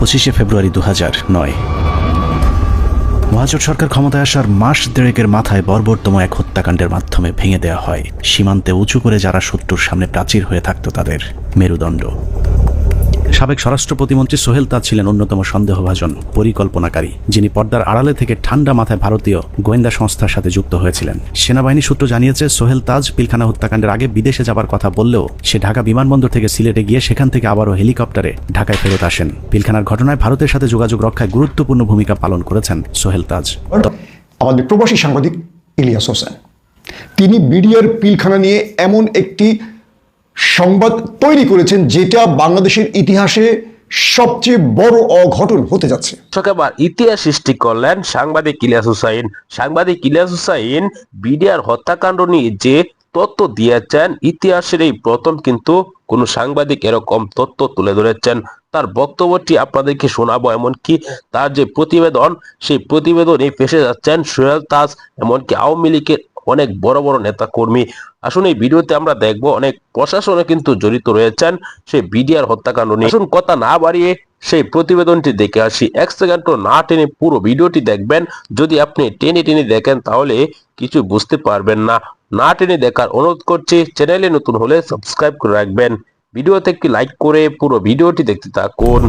পঁচিশে ফেব্রুয়ারি দু নয়। মহাজোট সরকার ক্ষমতায় আসার মাস দেড়েকের মাথায় বর্বরতম এক হত্যাকাণ্ডের মাধ্যমে ভেঙে দেওয়া হয়। সীমান্তে উঁচু করে যারা শত্রুর সামনে প্রাচীর হয়ে থাকত তাদের মেরুদণ্ড। সাবেক স্বরাষ্ট্র প্রতিমন্ত্রী সোহেল তাজ ছিলেন অন্যতম সন্দেহভাজন, পরিকল্পনাকারী, যিনি পর্দার আড়ালে থেকে ঠান্ডা মাথায় ভারতীয় গোয়েন্দা সংস্থার সাথে যুক্ত হয়েছিলেন। সেনাবাহিনী সূত্র জানিয়েছে, সোহেল তাজ পিলখানা হত্যাকাণ্ডের আগে বিদেশে যাবার কথা বললেও সে ঢাকা বিমানবন্দর থেকে সিলেটে গিয়ে সেখান থেকে আবারও হেলিকপ্টারে ঢাকায় ফেরত আসেন। পিলখানার ঘটনায় ভারতের সাথে যোগাযোগ রক্ষায় গুরুত্বপূর্ণ ভূমিকা পালন করেছেন সোহেল তাজ। আমাদের প্রবাসী সাংবাদিক ইলিয়াস হোসেন। তিনি বিডিআর পিলখানা নিয়ে এমন একটি সংবাদ তৈরি করেছেন যেটা বাংলাদেশের ইতিহাসে সবচেয়ে বড় অঘটন হতে যাচ্ছে। ইতিহাস সৃষ্টি করলেন সাংবাদিক ইলিয়াস হুসাইন। সাংবাদিক ইলিয়াস হুসাইন বিডিআর হত্যাকাণ্ড নিয়ে যে তথ্য দিয়েছেন, ইতিহাসের এই প্রথম কিন্তু কোন সাংবাদিক এরকম তথ্য তুলে ধরেছেন। তার বক্তব্যটি আপনাদেরকে শোনাবো, এমনকি তার যে প্রতিবেদন, সেই প্রতিবেদনে ফেসে যাচ্ছেন সোহেল তাজ এমনকি আওয়ামী লীগের অনেক বড় বড় নেতা কর্মী আসুন এই ভিডিওতে আমরা দেখব অনেক প্রশাসনে কিন্তু জড়িত রয়েছেন, সেই বিডিআর হত্যাকাণ্ড নিয়ে। আসুন কথা না বাড়িয়ে সেই প্রতিবেদনটি দেখে আসি। এক সেকেন্ড না টেনে পুরো ভিডিওটি দেখবেন। যদি আপনি টেনে টেনে দেখেন তাহলে কিছু বুঝতে পারবেন না। না টেনে দেখার অনুরোধ করছি, চ্যানেলে নতুন হলে সাবস্ক্রাইব করে রাখবেন। ভিডিওতে একটি লাইক করে পুরো ভিডিওটি দেখতে থাকুন।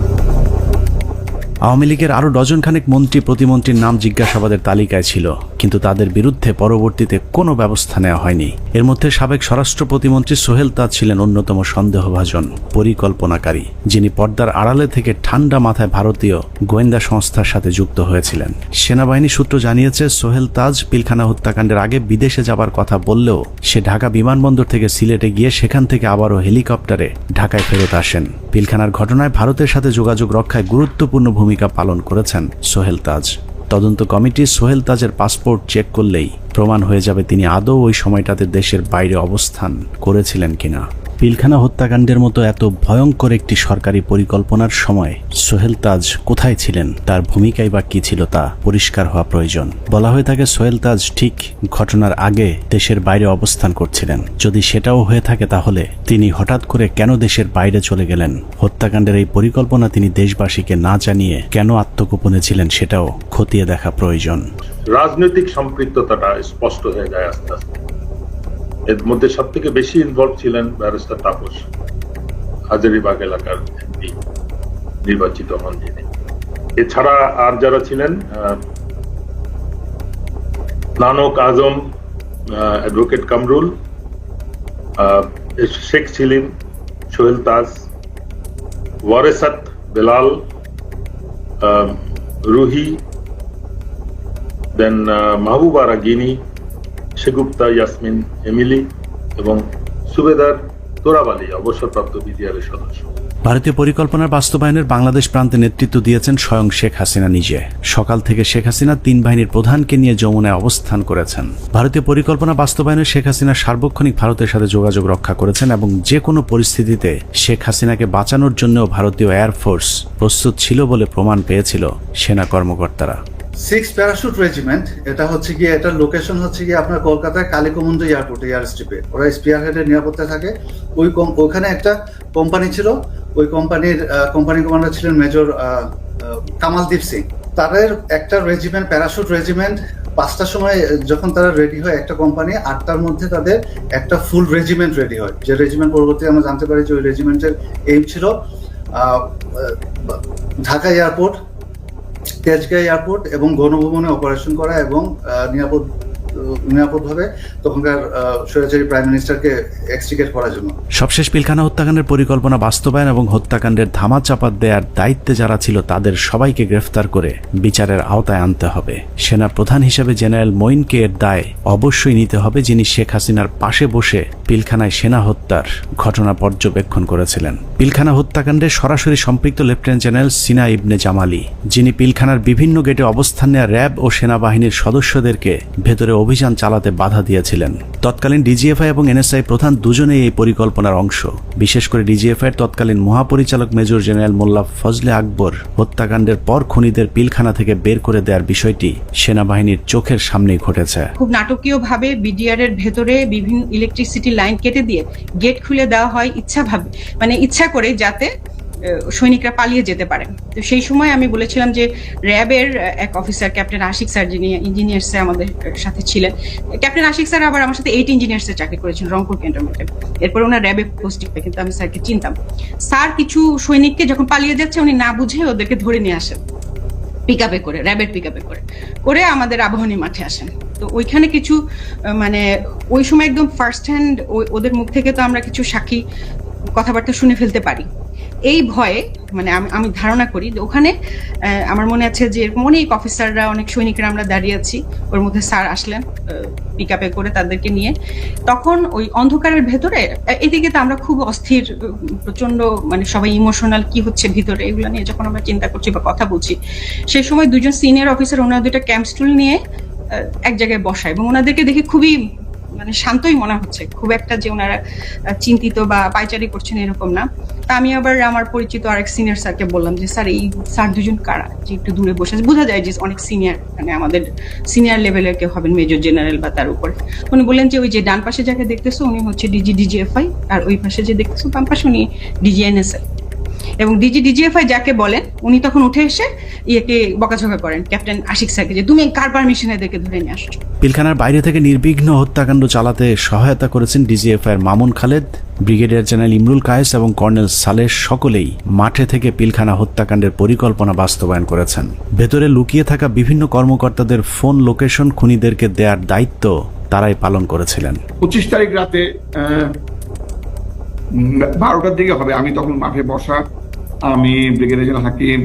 আওয়ামী লীগের আরও ডজন খানেক মন্ত্রী, প্রতিমন্ত্রীর নাম জিজ্ঞাসাবাদের তালিকায় ছিল, কিন্তু তাদের বিরুদ্ধে পরবর্তীতে কোনো ব্যবস্থা নেওয়া হয়নি। এর মধ্যে সাবেক স্বরাষ্ট্র প্রতিমন্ত্রী সোহেল তাজ ছিলেন অন্যতম সন্দেহভাজন, পরিকল্পনাকারী, যিনি পর্দার আড়ালে থেকে ঠান্ডা মাথায় ভারতীয় গোয়েন্দা সংস্থার সাথে যুক্ত হয়েছিলেন। সেনাবাহিনী সূত্র জানিয়েছে, সোহেল তাজ পিলখানা হত্যাকাণ্ডের আগে বিদেশে যাবার কথা বললেও সে ঢাকা বিমানবন্দর থেকে সিলেটে গিয়ে সেখান থেকে আবারও হেলিকপ্টারে ঢাকায় ফেরত আসেন। পিলখানার ঘটনায় ভারতের সাথে যোগাযোগ রক্ষায় গুরুত্বপূর্ণ ভূমিকা পালন করেছেন সোহেল তাজ। তদন্ত কমিটি সোহেল তাজের পাসপোর্ট চেক করলেই প্রমাণ হয়ে যাবে তিনি আদৌ ওই সময়টাতে দেশের বাইরে অবস্থান করেছিলেন কিনা। পিলখানা হত্যাকাণ্ডের মতো এত ভয়ঙ্কর একটি সরকারি পরিকল্পনার সময় সোহেল তাজ কোথায় ছিলেন? তার ভূমিকাই বা কি ছিল তা পরিষ্কার হওয়া প্রয়োজন। বলা হয়ে থাকে সোহেল তাজ ঠিক ঘটনার আগে দেশের বাইরে অবস্থান করছিলেন। যদি সেটাও হয়ে থাকে তাহলে তিনি হঠাৎ করে কেন দেশের বাইরে চলে গেলেন? হত্যাকাণ্ডের এই পরিকল্পনা তিনি দেশবাসীকে না জানিয়ে কেন আত্মগোপনে ছিলেন সেটাও খতিয়ে দেখা প্রয়োজন। রাজনৈতিক সম্পৃক্ততাটা স্পষ্ট হয়ে যায় আস্তে আস্তে। এর মধ্যে সব থেকে বেশি ইনভলভ ছিলেন ব্যারিস্টার তাপস হাজারিবাগ এলাকার এমপি নির্বাচিত হন যিনি এছাড়া আর যারা ছিলেন নানক আজম অ্যাডভোকেট কামরুল শেখ ছিলেন সোহেল তাজ, ওয়ারেসাত বেলাল রুহি, দেন মাহবুবা রাগিনী শেগুপ্তা ইয়াসমিন, এমিলি এবং সুবেদার তোরাব আলী অবসরপ্রাপ্ত বিডিআরের সদস্য। ভারতীয় পরিকল্পনার বাস্তবায়নের বাংলাদেশ প্রান্তে নেতৃত্ব দিয়েছেন স্বয়ং শেখ হাসিনা নিজে। সকাল থেকে শেখ হাসিনা তিন বাহিনীর প্রধানকে নিয়ে যমুনায় অবস্থান করেছেন। ভারতীয় পরিকল্পনা বাস্তবায়নে শেখ হাসিনা সার্বক্ষণিক ভারতের সাথে যোগাযোগ রক্ষা করেছেন এবং যে কোনো পরিস্থিতিতে শেখ হাসিনাকে বাঁচানোর জন্যও ভারতীয় এয়ারফোর্স প্রস্তুত ছিল বলে প্রমাণ পেয়েছিল সেনা কর্মকর্তারা। সিক্স প্যারাশুট রেজিমেন্ট এটা হচ্ছে গিয়ে, এটার লোকেশন হচ্ছে গিয়ে আপনার কলকাতায় কালীকমন্দ এয়ারপোর্ট এয়ার স্ট্রিপে ওরা স্পিয়ার হেডের নিরাপত্তা থাকে। ওই ওখানে একটা কোম্পানি ছিল। ওই কোম্পানির কোম্পানি কমান্ডার ছিলেন মেজর কামালদীপ সিং। তাদের একটা রেজিমেন্ট প্যারাশুট রেজিমেন্ট পাঁচটার সময় যখন তারা রেডি হয় একটা কোম্পানি আটটার মধ্যে তাদের একটা ফুল রেজিমেন্ট রেডি হয়। যে রেজিমেন্ট পরবর্তী আমরা জানতে পারি যে ওই রেজিমেন্টের এইম ছিল ঢাকা এয়ারপোর্ট তেজগাঁ এয়ারপোর্ট এবং গণভবনে অপারেশন করা এবং নিরাপদ নিরাপদভাবে তখনকার স্বৈরাচারী প্রাইম মিনিস্টারকে এক্সট্রিকেট করার জন্য। সবশেষ পিলখানা হত্যাকাণ্ডের পরিকল্পনা বাস্তবায়ন এবং হত্যাকাণ্ডের ধামা চাপা দেওয়ার দায়িত্বে যারা ছিল, তাদের সবাইকে গ্রেফতার করে বিচারের আওতায় আনতে হবে। সেনা প্রধান হিসেবে জেনারেল মঈনকে এর দায় অবশ্যই নিতে হবে, যিনি শেখ হাসিনার পাশে বসে পিলখানায় সেনা হত্যার ঘটনা পর্যবেক্ষণ করেছিলেন। পিলখানা হত্যাকাণ্ডে সরাসরি সম্পৃক্ত লেফটেন্যান্ট জেনারেল সিনা ইবনে জামালি, যিনি পিলখানার বিভিন্ন গেটে অবস্থান নেওয়া র্যাব ও সেনাবাহিনীর সদস্যদেরকে ভেতরে অভিযান চালাতে বাধা দিয়েছিলেন। তৎকালীন ডিজিএফআই এবং এনএসআই প্রধান দুজনেই এই পরিকল্পনার অংশ। বিশেষ করে ডিজিএফআইয়ের তৎকালীন মহাপরিচালক মেজর জেনারেল মোল্লা ফজলে আকবর হত্যাকাণ্ডের পর খুনিদের পিলখানা থেকে বের করে দেওয়ার বিষয়টি সেনাবাহিনীর চোখের সামনেই ঘটেছে। খুব নাটকীয়ভাবে বিডিআর এর ভেতরে বিভিন্ন ইলেকট্রিসিটি লাইন কেটে দিয়ে গেট খুলে দেওয়া হয় ইচ্ছাভাবে মানে ইচ্ছা করে যাতে সৈনিকরা পালিয়ে যেতে পারে। তো সেই সময় আমি বলেছিলাম যে র্যাবের এক অফিসার ক্যাপ্টেন আশিক স্যার, যিনি ইঞ্জিনিয়ার্সে আমাদের সাথে ছিলেন, ক্যাপ্টেন আশিক স্যার আবার আমার সাথে এইট ইঞ্জিনিয়ার্সে চাকরি করেছেন রংপুর ক্যান্টনমেন্টে। এরপর ওনার র্যাবে পোস্টিং কিন্তু আমি স্যারকে চিনতাম। স্যার কিছু সৈনিককে যখন পালিয়ে যাচ্ছে, উনি না বুঝে ওদেরকে ধরে নিয়ে আসেন। পিক আপে করে, র্যাবের পিক আপে করে করে আমাদের আবাহনী মাঠে আসেন। তো ওইখানে কিছু মানে ওই সময় একদম ফার্স্ট হ্যান্ড ওদের মুখ থেকে তো আমরা কিছু সাক্ষী কথাবার্তা শুনে ফেলতে পারি। এই ভয়ে মানে আমি ধারণা করি ওখানে আমার মনে আছে যে এরকম অনেক অফিসাররা অনেক সৈনিকরা আমরা দাঁড়িয়ে আছি। ওর মধ্যে স্যার আসলেন পিক আপে করে তাদেরকে নিয়ে। তখন ওই অন্ধকারের ভেতরে এদিকে তো আমরা খুব অস্থির প্রচণ্ড মানে সবাই ইমোশনাল কি হচ্ছে ভিতরে, এগুলো নিয়ে যখন আমরা চিন্তা করছি বা কথা বলছি সেই সময় দুজন সিনিয়র অফিসার ওনার দুইটা ক্যাম্প স্টুল নিয়ে এক জায়গায় বসায় এবং ওনাদেরকে দেখে খুবই মানে শান্তই মনে হচ্ছে। খুব একটা যে ওনারা চিন্তিত বা পাইচারি করছেন এরকম না। তা আমি আবার আমার পরিচিত আরেক সিনিয়র স্যারকে বললাম যে, স্যার, এই স্যার দুজন কারা? যে একটু দূরে বসে আছে। বোঝা যায় যে অনেক সিনিয়র মানে আমাদের সিনিয়র লেভেলের কেউ হবেন মেজর জেনারেল বা তার উপরে। উনি বললেন যে, ওই যে ডান পাশে যাকে দেখতেছো, উনি হচ্ছে ডিজি ডিজিএফআই আর ওই পাশে যে দেখতেছো, বাম পাশে উনি ডিজিএনএসএল এবং ডিজি ডিজিএফআই যাকে বলেন উনি তখন উঠে এসে ইয়েকে বকাঝকা করেন ক্যাপ্টেন আশিক স্যারকে যে তুমি কার পারমিশনে এদেরকে ধরে নিয়ে আসছো? পিলখানার বাইরে থেকে নির্বিঘ্ন হত্যাকাণ্ড চালাতে সহায়তা করেছেন ডিজিএফআই এর মামুন খালেদ ব্রিগেডিয়ার জেনারেল ইমরুল কায়েস এবং কর্নেল সালেহ সকলেই মাঠে থেকে পিলখানা হত্যাকাণ্ডের পরিকল্পনা বাস্তবায়ন করেছেন। ভেতরে লুকিয়ে থাকা বিভিন্ন কর্মকর্তাদের ফোন লোকেশন খুনিদেরকে দেওয়ার দায়িত্ব তারাই পালন করেছিলেন। পঁচিশ তারিখ রাতে বারোটার দিকে হবে। আমি তখন মাঠে বসা আমি brigadier Hakim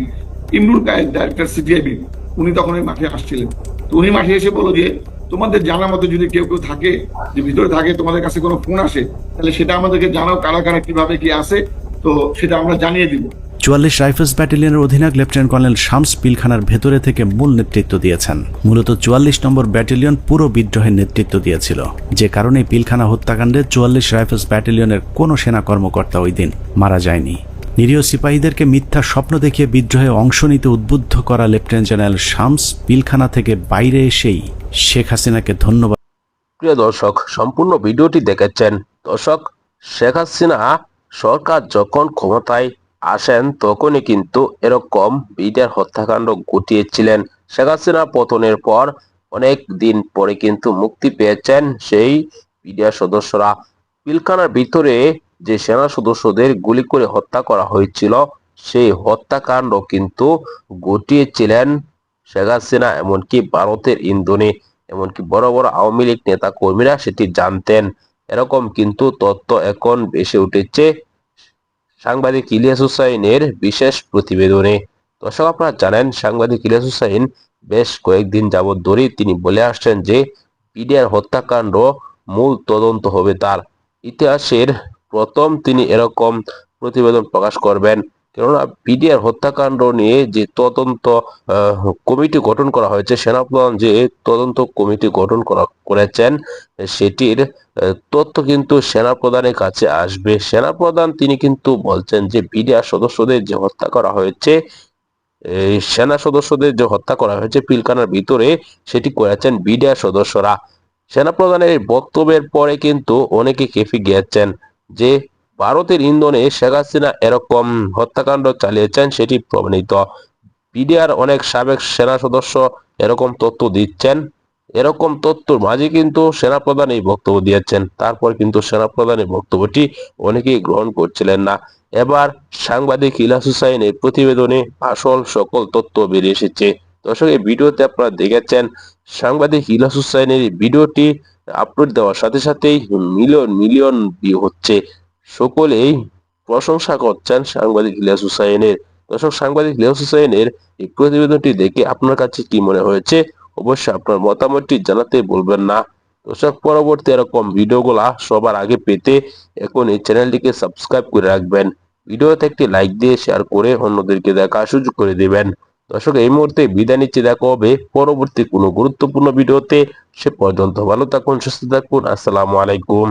Imrul Kayed director CTIB উনি তখন ওই মাঠে আসছিলেন। তো উনি মাঠে এসে বলল যে, তোমাদের জানা মতো যদি কেউ কেউ থাকে, যে ভিতরে থাকে, তোমাদের কাছে কোনো ফোন আসে, তাহলে সেটা আমাদেরকে জানাও, কারা কারা, কীভাবে কি আসে তো সেটা আমরা জানিয়ে দিব। চুয়াল্লিশ রাইফেলস ব্যাটালিয়নের অধিনায়ক লেফটেন্যান্ট কর্নেল শামস পিলখানার ভেতরে থেকে মূল নেতৃত্ব দিয়েছেন। মূলত চুয়াল্লিশ নম্বর ব্যাটালিয়ন পুরো বিদ্রোহের নেতৃত্ব দিয়েছিল। যে কারণে পিলখানা হত্যাকাণ্ডে চুয়াল্লিশ রাইফেলস ব্যাটালিয়নের কোনো সেনা কর্মকর্তা ওই দিন মারা যায়নি। নিরীহ সিপাহীদেরকে মিথ্যা স্বপ্ন দেখিয়ে বিদ্রোহে অংশ নিতে উদ্বুদ্ধ করা লেফটেন্যান্ট জেনারেল শামস পিলখানা থেকে বাইরে এসেই শেখ হাসিনাকে ধন্যবাদ। প্রিয় দর্শক, সম্পূর্ণ ভিডিওটি দেখেছেন। দর্শক, শেখ হাসিনা সরকার যখন ক্ষমতায় আসেন, তখনই কিন্তু এরকম বিডিআর হত্যাকাণ্ড ঘটিয়েছিলেন। শেখ হাসিনা পতনের পর অনেক দিন পরে কিন্তু মুক্তি পেয়েছেন সেই বিডিআর সদস্যরা। পিলখানার ভিতরে যে সেনা সদস্যদের গুলি করে হত্যা করা হয়েছিল, সেই হত্যাকাণ্ড কিন্তু ঘটিয়েছিলেন শেখ হাসিনা এমনকি ভারতের ইন্ধনে, এমনকি বড় বড় আওয়ামী লীগ নেতা কর্মীরা সেটি জানতেন। এরকম কিন্তু তথ্য এখন বেশি উঠেছে সাংবাদিক ইলিয়াস হুসাইনের বিশেষ প্রতিবেদনে। দর্শক, আপনারা জানেন, সাংবাদিক ইলিয়াস হুসাইন বেশ কয়েকদিন যাবৎ ধরেই তিনি বলে আসছেন যে, পিডিআর হত্যাকাণ্ড মূল তদন্ত হবে তার। ইতিহাসের প্রথম তিনি এরকম প্রতিবেদন প্রকাশ করবেন। কেননা পিডিআর হত্যাকাণ্ড নিয়ে যে তদন্ত কমিটি গঠন করা হয়েছে, সেনাপ্রধান যে তদন্ত কমিটি গঠন করা, করেছেন, সেটির তথ্য কিন্তু সেনাপ্রধানের কাছে আসবে। সেনাপ্রধান তিনি কিন্তু বলছেন যে বিডিআর সদস্যদের যে হত্যা করা হয়েছে সেনা সদস্যদের যে হত্যা করা হয়েছে পিলখানার ভিতরে, সেটি করেছেন বিডিআর সদস্যরা। সেনাপ্রধানের বক্তব্যের পরে কিন্তু অনেকে কেঁপে গিয়েছেন। যে ভারতের ইন্ধনে শেখ হাসিনা এরকম হত্যাকাণ্ড চালিয়েছেন, সেটি প্রমাণিত। বিডিআর অনেক সাবেক সেনা সদস্য এরকম তথ্য দিচ্ছেন। এরকম তথ্যর মাঝে কিন্তু সেনাপ্রধান এই বক্তব্য দিয়েছেন। তারপর কিন্তু সেনাপ্রধানের বক্তব্যটি অনেকেই গ্রহণ করছিলেন না। এবার সাংবাদিক ইলাস হুসাইনের প্রতিবেদনে আসল সকল তথ্য বেরিয়ে এসেছে। দর্শক, এই ভিডিওতে আপনারা দেখেছেন সাংবাদিক ইলাস হুসাইনের এই ভিডিওটি আপলোড দেওয়ার সাথে সাথেই মিলিয়ন মিলিয়ন ভিউ হচ্ছে। সকলেই প্রশংসা করছেন সাংবাদিক ইলিয়াস হুসাইনের। দর্শক, সাংবাদিক ইলিয়াস হুসাইনের এই প্রতিবেদনটি দেখে আপনার কাছে কি মনে হয়েছে? অবশ্যই আপনার মতামতটি জানাতে বলবেন না। দর্শক, পরবর্তী এরকম ভিডিওগুলা সবার আগে পেতে এখন এই চ্যানেলটিকে সাবস্ক্রাইব করে রাখবেন। ভিডিওতে একটি লাইক দিয়ে শেয়ার করে অন্যদেরকে দেখা সুযোগ করে দিবেন। দর্শক, এই মুহূর্তে বিদায় নিচ্ছে। দেখা হবে পরবর্তী কোনো গুরুত্বপূর্ণ ভিডিওতে। সে পর্যন্ত ভালো থাকুন, সুস্থ থাকুন। আসসালামু আলাইকুম।